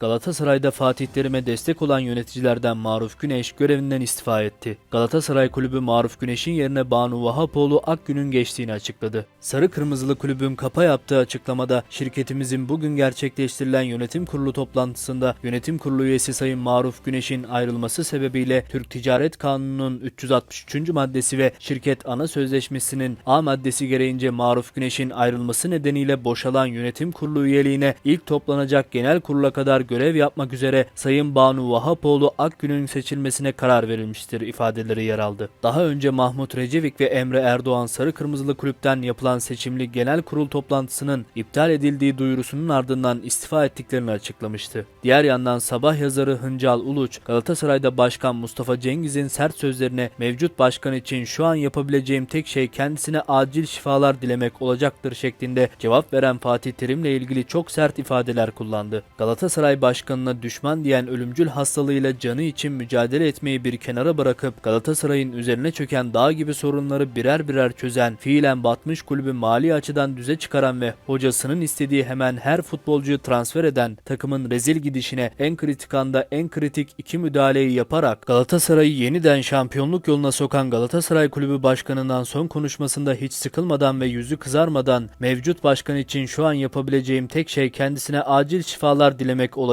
Galatasaray'da Fatih Terim'e destek olan yöneticilerden Maruf Güneş görevinden istifa etti. Galatasaray Kulübü Maruf Güneş'in yerine Banu Vahapoğlu Akgün'ün geçtiğini açıkladı. Sarı Kırmızılı Kulübün kapa yaptığı açıklamada şirketimizin bugün gerçekleştirilen yönetim kurulu toplantısında yönetim kurulu üyesi Sayın Maruf Güneş'in ayrılması sebebiyle Türk Ticaret Kanunu'nun 363. maddesi ve şirket ana sözleşmesinin A maddesi gereğince Maruf Güneş'in ayrılması nedeniyle boşalan yönetim kurulu üyeliğine ilk toplanacak genel kurula kadar görev yapmak üzere Sayın Banu Vahapoğlu Akgün'ün seçilmesine karar verilmiştir ifadeleri yer aldı. Daha önce Mahmut Recevik ve Emre Erdoğan Sarı Kırmızılı Kulüpten yapılan seçimli genel kurul toplantısının iptal edildiği duyurusunun ardından istifa ettiklerini açıklamıştı. Diğer yandan sabah yazarı Hıncal Uluç, Galatasaray'da Başkan Mustafa Cengiz'in sert sözlerine mevcut başkan için şu an yapabileceğim tek şey kendisine acil şifalar dilemek olacaktır şeklinde cevap veren Fatih Terim'le ilgili çok sert ifadeler kullandı. Galatasaray Başkanı'na düşman diyen ölümcül hastalığıyla canı için mücadele etmeyi bir kenara bırakıp Galatasaray'ın üzerine çöken dağ gibi sorunları birer birer çözen, fiilen batmış kulübü mali açıdan düze çıkaran ve hocasının istediği hemen her futbolcuyu transfer eden takımın rezil gidişine en kritik anda en kritik iki müdahaleyi yaparak Galatasaray'ı yeniden şampiyonluk yoluna sokan Galatasaray Kulübü Başkanı'ndan son konuşmasında hiç sıkılmadan ve yüzü kızarmadan mevcut başkan için şu an yapabileceğim tek şey kendisine acil şifalar dilemek olacaktır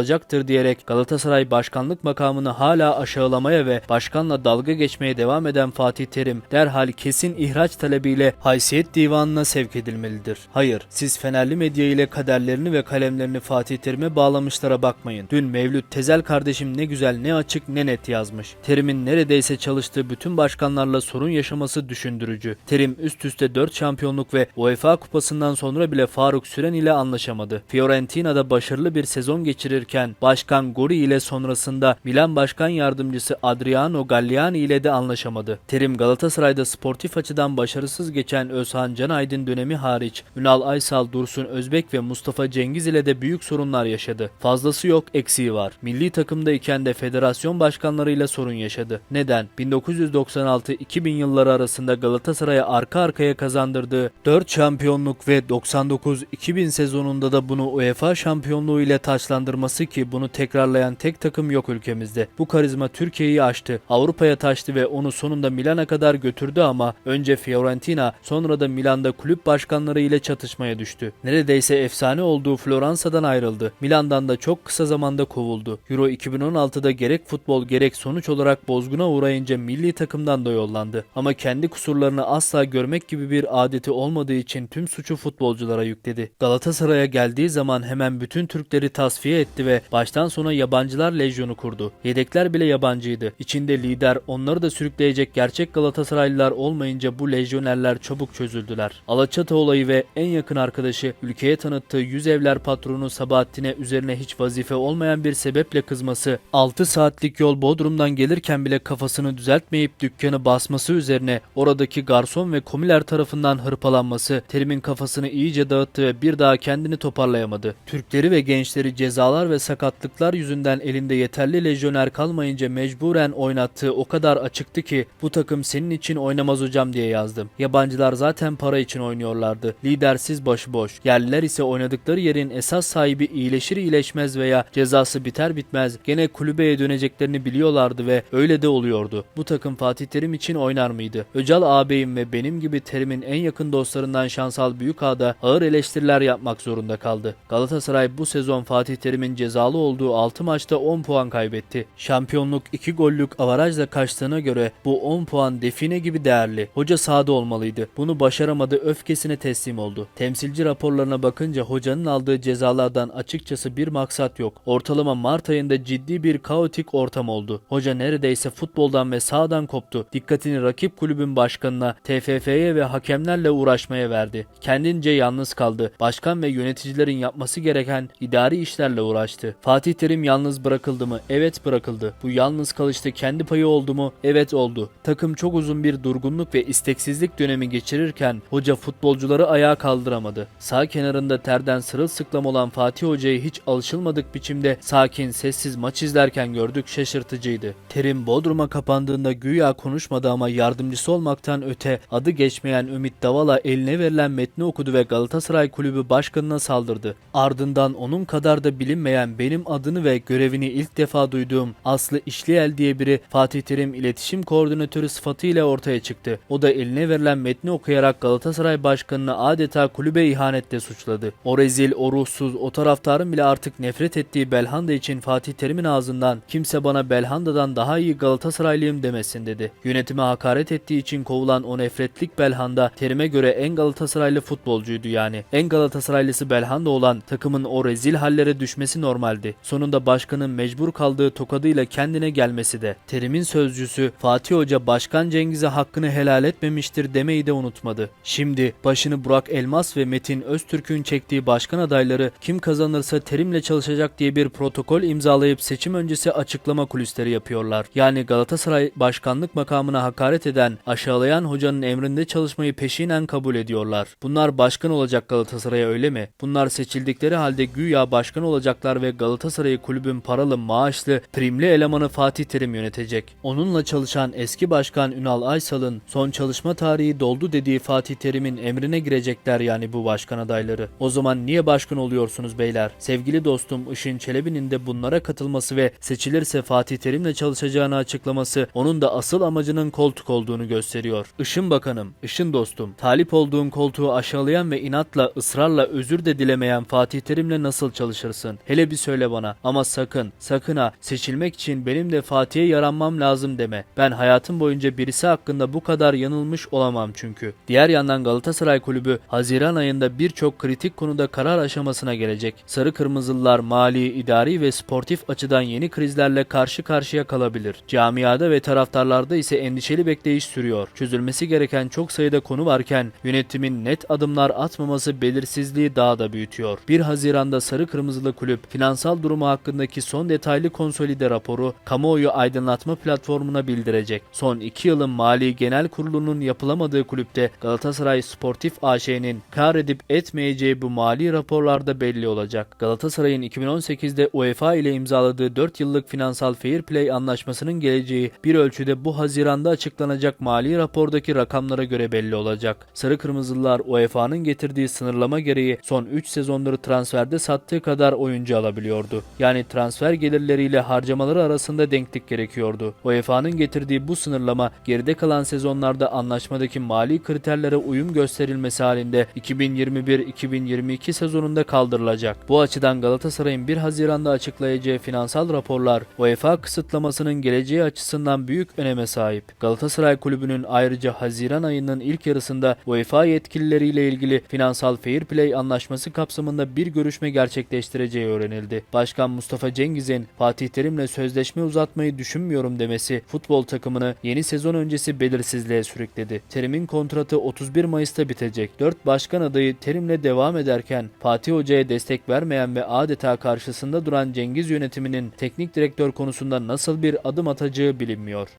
diyerek Galatasaray başkanlık makamını hala aşağılamaya ve başkanla dalga geçmeye devam eden Fatih Terim derhal kesin ihraç talebiyle haysiyet divanına sevk edilmelidir. Hayır, siz Fenerli medya ile kaderlerini ve kalemlerini Fatih Terim'e bağlamışlara bakmayın. Dün Mevlüt Tezel kardeşim ne güzel ne açık ne net yazmış. Terim'in neredeyse çalıştığı bütün başkanlarla sorun yaşaması düşündürücü. Terim üst üste 4 şampiyonluk ve UEFA kupasından sonra bile Faruk Süren ile anlaşamadı. Fiorentina'da başarılı bir sezon geçirirken Başkan Gori ile sonrasında Milan Başkan Yardımcısı Adriano Galliani ile de anlaşamadı. Terim Galatasaray'da sportif açıdan başarısız geçen Özhan Canaydın dönemi hariç Ünal Aysal, Dursun Özbek ve Mustafa Cengiz ile de büyük sorunlar yaşadı. Fazlası yok, eksiği var. Milli takımdayken de federasyon başkanlarıyla sorun yaşadı. Neden? 1996-2000 yılları arasında Galatasaray'a arka arkaya kazandırdığı 4 şampiyonluk ve 99-2000 sezonunda da bunu UEFA şampiyonluğu ile taçlandırması ki bunu tekrarlayan tek takım yok ülkemizde. Bu karizma Türkiye'yi aştı. Avrupa'ya taştı ve onu sonunda Milan'a kadar götürdü ama önce Fiorentina sonra da Milan'da kulüp başkanları ile çatışmaya düştü. Neredeyse efsane olduğu Floransa'dan ayrıldı. Milan'dan da çok kısa zamanda kovuldu. Euro 2016'da gerek futbol gerek sonuç olarak bozguna uğrayınca milli takımdan da yollandı. Ama kendi kusurlarını asla görmek gibi bir adeti olmadığı için tüm suçu futbolculara yükledi. Galatasaray'a geldiği zaman hemen bütün Türkleri tasfiye etti ve baştan sona yabancılar lejyonu kurdu. Yedekler bile yabancıydı. İçinde lider onları da sürükleyecek gerçek Galatasaraylılar olmayınca bu lejyonerler çabuk çözüldüler. Alaçatı olayı ve en yakın arkadaşı ülkeye tanıttığı yüz evler patronu Sabahattin'e üzerine hiç vazife olmayan bir sebeple kızması, 6 saatlik yol Bodrum'dan gelirken bile kafasını düzeltmeyip dükkanı basması üzerine oradaki garson ve komiler tarafından hırpalanması Terim'in kafasını iyice dağıttı ve bir daha kendini toparlayamadı. Türkleri ve gençleri cezalar ve sakatlıklar yüzünden elinde yeterli lejyoner kalmayınca mecburen oynattığı o kadar açıktı ki bu takım senin için oynamaz hocam diye yazdım. Yabancılar zaten para için oynuyorlardı. Lidersiz başıboş. Yerliler ise oynadıkları yerin esas sahibi iyileşir iyileşmez veya cezası biter bitmez gene kulübeye döneceklerini biliyorlardı ve öyle de oluyordu. Bu takım Fatih Terim için oynar mıydı? Öcal ağabeyim ve benim gibi Terim'in en yakın dostlarından Şansal Büyükağ'da ağır eleştiriler yapmak zorunda kaldı. Galatasaray bu sezon Fatih Terim'in cezalı olduğu 6 maçta 10 puan kaybetti. Şampiyonluk 2 gollük avarajla kaçtığına göre bu 10 puan define gibi değerli. Hoca sahada olmalıydı. Bunu başaramadı öfkesine teslim oldu. Temsilci raporlarına bakınca hocanın aldığı cezalardan açıkçası bir maksat yok. Ortalama Mart ayında ciddi bir kaotik ortam oldu. Hoca neredeyse futboldan ve sahadan koptu. Dikkatini rakip kulübün başkanına, TFF'ye ve hakemlerle uğraşmaya verdi. Kendince yalnız kaldı. Başkan ve yöneticilerin yapması gereken idari işlerle uğraştı. Fatih Terim yalnız bırakıldı mı? Evet bırakıldı. Bu yalnız kalışta kendi payı oldu mu? Evet oldu. Takım çok uzun bir durgunluk ve isteksizlik dönemi geçirirken hoca futbolcuları ayağa kaldıramadı. Sağ kenarında terden sırılsıklam olan Fatih Hoca'yı hiç alışılmadık biçimde sakin, sessiz maç izlerken gördük şaşırtıcıydı. Terim Bodrum'a kapandığında güya konuşmadı ama yardımcısı olmaktan öte adı geçmeyen Ümit Davala eline verilen metni okudu ve Galatasaray Kulübü başkanına saldırdı. Ardından onun kadar da bilinmeyen bilinmeyen benim adını ve görevini ilk defa duyduğum Aslı İşliyel diye biri Fatih Terim iletişim koordinatörü sıfatıyla ortaya çıktı. O da eline verilen metni okuyarak Galatasaray Başkanı'nı adeta kulübe ihanetle suçladı. O rezil, o ruhsuz, o taraftarın bile artık nefret ettiği Belhanda için Fatih Terim'in ağzından kimse bana Belhanda'dan daha iyi Galatasaraylıyım demesin dedi. Yönetime hakaret ettiği için kovulan o nefretlik Belhanda Terim'e göre en Galatasaraylı futbolcuydu yani. En Galatasaraylısı Belhanda olan takımın o rezil hallere düşmesi normaldi. Sonunda başkanın mecbur kaldığı tokadıyla kendine gelmesi de. Terim'in sözcüsü Fatih Hoca Başkan Cengiz'e hakkını helal etmemiştir demeyi de unutmadı. Şimdi başını Burak Elmas ve Metin Öztürk'ün çektiği başkan adayları kim kazanırsa Terim'le çalışacak diye bir protokol imzalayıp seçim öncesi açıklama kulisleri yapıyorlar. Yani Galatasaray başkanlık makamına hakaret eden, aşağılayan hocanın emrinde çalışmayı peşinen kabul ediyorlar. Bunlar başkan olacak Galatasaray'a öyle mi? Bunlar seçildikleri halde güya başkan olacaklar ve Galatasaray'ı kulübün paralı, maaşlı, primli elemanı Fatih Terim yönetecek. Onunla çalışan eski başkan Ünal Aysal'ın son çalışma tarihi doldu dediği Fatih Terim'in emrine girecekler yani bu başkan adayları. O zaman niye başkan oluyorsunuz beyler? Sevgili dostum Işın Çelebi'nin de bunlara katılması ve seçilirse Fatih Terim'le çalışacağını açıklaması onun da asıl amacının koltuk olduğunu gösteriyor. Işın bakanım, Işın dostum, talip olduğun koltuğu aşağılayan ve inatla, ısrarla özür de dilemeyen Fatih Terim'le nasıl çalışırsın? Hele bir söyle bana. Ama sakın, sakın ha seçilmek için benim de Fatih'e yaranmam lazım deme. Ben hayatım boyunca birisi hakkında bu kadar yanılmış olamam çünkü. Diğer yandan Galatasaray Kulübü Haziran ayında birçok kritik konuda karar aşamasına gelecek. Sarı Kırmızılılar mali, idari ve sportif açıdan yeni krizlerle karşı karşıya kalabilir. Camiada ve taraftarlarda ise endişeli bekleyiş sürüyor. Çözülmesi gereken çok sayıda konu varken yönetimin net adımlar atmaması belirsizliği daha da büyütüyor. 1 Haziran'da Sarı Kırmızılı Kulüp finansal durumu hakkındaki son detaylı konsolide raporu kamuoyu aydınlatma platformuna bildirecek. Son 2 yılın mali genel kurulunun yapılamadığı kulüpte Galatasaray Sportif AŞ'nin kar edip etmeyeceği bu mali raporlarda belli olacak. Galatasaray'ın 2018'de UEFA ile imzaladığı 4 yıllık finansal fair play anlaşmasının geleceği bir ölçüde bu Haziran'da açıklanacak mali rapordaki rakamlara göre belli olacak. Sarı Kırmızılılar UEFA'nın getirdiği sınırlama gereği son 3 sezonları transferde sattığı kadar oyuncu alabiliyordu. Yani transfer gelirleriyle harcamaları arasında denklik gerekiyordu. UEFA'nın getirdiği bu sınırlama geride kalan sezonlarda anlaşmadaki mali kriterlere uyum gösterilmesi halinde 2021-2022 sezonunda kaldırılacak. Bu açıdan Galatasaray'ın 1 Haziran'da açıklayacağı finansal raporlar UEFA kısıtlamasının geleceği açısından büyük öneme sahip. Galatasaray Kulübü'nün ayrıca Haziran ayının ilk yarısında UEFA yetkilileriyle ilgili finansal fair play anlaşması kapsamında bir görüşme gerçekleştireceği öğrenildi. Başkan Mustafa Cengiz'in Fatih Terim'le sözleşme uzatmayı düşünmüyorum demesi futbol takımını yeni sezon öncesi belirsizliğe sürükledi. Terim'in kontratı 31 Mayıs'ta bitecek. 4 başkan adayı Terim'le devam ederken Fatih Hoca'ya destek vermeyen ve adeta karşısında duran Cengiz yönetiminin teknik direktör konusunda nasıl bir adım atacağı bilinmiyor.